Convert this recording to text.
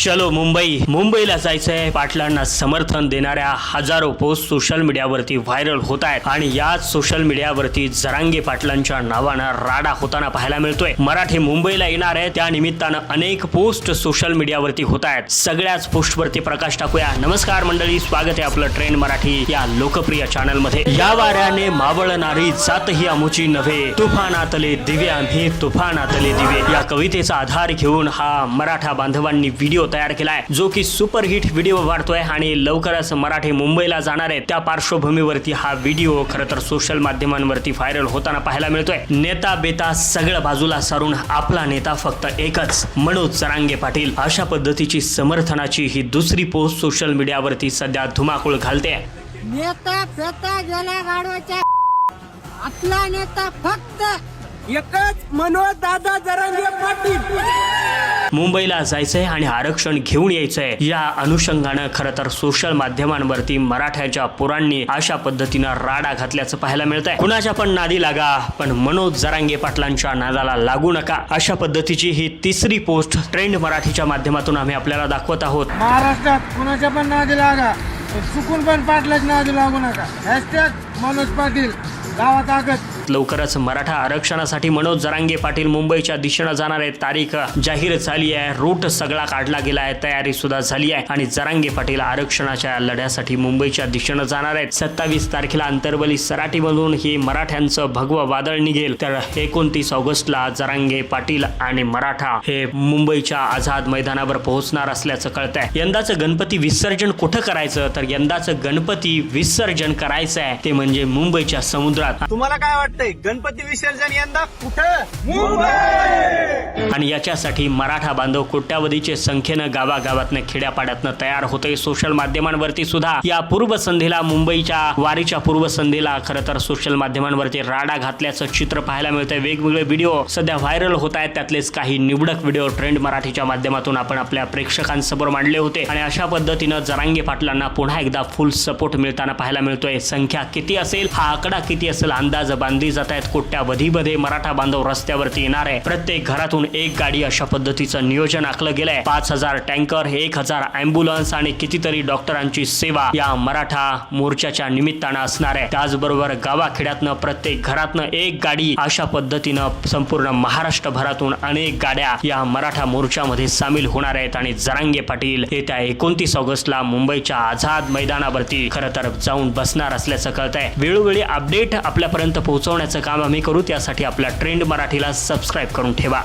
चलो मुंबई. मुंबईला जायचंय. पाटलांना समर्थन देणाऱ्या हजारो पोस्ट सोशल मीडियावरती व्हायरल होत आहेत आणि याच सोशल मीडियावरती जरांगे पाटलांच्या नावानं राडा होताना पाहायला मिळतोय. मराठी मुंबईला येणार आहे. त्या निमित्तानं अनेक पोस्ट सोशल मीडियावरती होत आहेत सगळ्याच पोस्टवरती प्रकाश टाकूया. नमस्कार मंडळी. स्वागत आहे आपलं ट्रेंड मराठी या लोकप्रिय चॅनलमध्ये. या वाऱ्याने मावळणारी जातही अमुची नव्हे. तुफानातले दिवे आम्ही तुफानातले दिवे. या कवितेचा आधार घेऊन हा मराठा बांधवांनी व्हिडिओ तयार केलाय. जो की सुपरहिट व्हिडिओ वाढतोय आणि लवकरच मराठी मुंबईला जाणार आहे. त्या पार्श्वभूमीवरती हा व्हिडिओ खरं तर सोशल माध्यमांवरती व्हायरल होताना पाहायला मिळतोय. नेता बेता सगळं बाजूला सारून आपला नेता फक्त एकच मनोज सरांगे पाटील. अशा पद्धतीची समर्थनाची ही दुसरी पोस्ट सोशल मीडियावरती सध्या धुमाकूळ घालते. नेता आपला नेता फक्त एकच मनोज दादा जरांगे पाटील. मुंबईला जायचंय आणि आरक्षण घेऊन यायचंय. या अनुषंगानं खरं तर सोशल माध्यमांवरती मराठ्याच्या पुरांनी अशा पद्धतीनं राडा घातल्याचं पाहायला मिळत आहे कुणाच्या पण नादी लागा पण मनोज जरांगे पाटलांच्या नादाला लागू नका. अशा पद्धतीची ही तिसरी पोस्ट ट्रेंड मराठीच्या माध्यमातून आम्ही आपल्याला दाखवत आहोत. महाराष्ट्रात कुणाच्या पण नादी लागा चुकून पण पाटलाच नादी लागू नका. हॅशटॅग मनोज पाटील गावात आगत. लवकरच मराठा आरक्षणासाठी मनोज जरांगे पाटील मुंबईच्या दिशेनं जाणार आहे तारीख जाहीर झाली आहे. रूट सगळा काढला गेला आहे. तयारी सुद्धा झाली आहे. आणि जरांगे पाटील आरक्षणाच्या लढ्यासाठी मुंबईच्या दिशेनं जाणार आहेत. सत्तावीस तारखेला अंतर्बली सराटीमधून हे मराठ्यांचं भगवं वादळ निघेल. तर एकोणतीस ऑगस्टला जरांगे पाटील आणि मराठा हे मुंबईच्या आझाद मैदानावर पोहोचणार असल्याचं कळत आहे यंदाचं गणपती विसर्जन कुठं करायचं? तर यंदाचं गणपती विसर्जन करायचं आहे ते म्हणजे मुंबईच्या समुद्रात. तुम्हाला काय वाटतं वाटतंय. गणपती विसर्जन यंदा कुठं? मुंबई! आणि याच्यासाठी मराठा बांधव कोट्यावधीचे संख्येनं गावागावातनं खेड्यापाड्यातनं तयार होते सोशल माध्यमांवरती सुद्धा या पूर्वसंध्येला मुंबईच्या वारीच्या पूर्वसंध्येला खरं तर सोशल माध्यमांवरती राडा घातल्याचं चित्र पाहायला मिळतंय. वेगवेगळे व्हिडिओ सध्या व्हायरल होत आहेत. त्यातलेच काही निवडक व्हिडिओ ट्रेंड मराठीच्या माध्यमातून आपण आपल्या प्रेक्षकांसमोर मांडले होते. आणि अशा पद्धतीनं जरांगे पाटलांना पुन्हा एकदा फुल सपोर्ट मिळताना पाहायला मिळतोय. संख्या किती असेल? हा आकडा किती असेल? अंदाज बांधली जात आहेत. कोट्यावधीमध्ये मराठा बांधव रस्त्यावरती येणार आहे. प्रत्येक घरातून एक गाडी अशा पद्धतीचं नियोजन आखलं गेलंय. पाच हजार टँकर एक हजार अँब्युलन्स आणि कितीतरी डॉक्टरांची सेवा या मराठा मोर्चाच्या निमित्तानं असणार आहे. त्याचबरोबर गावाखेड्यातनं प्रत्येक घरातनं एक गाडी अशा पद्धतीनं संपूर्ण महाराष्ट्रभरातून अनेक गाड्या या मराठा मोर्चामध्ये सामील होणार आहेत आणि जरांगे पाटील येत्या एकोणतीस ऑगस्टला मुंबईच्या आझाद मैदानावरती खरं तर जाऊन बसणार असल्याचं कळत आहे वेळोवेळी अपडेट आपल्यापर्यंत पोहोचवण्याचं काम आम्ही करू. त्यासाठी आपल्या ट्रेंड मराठीला सबस्क्राईब करून ठेवा.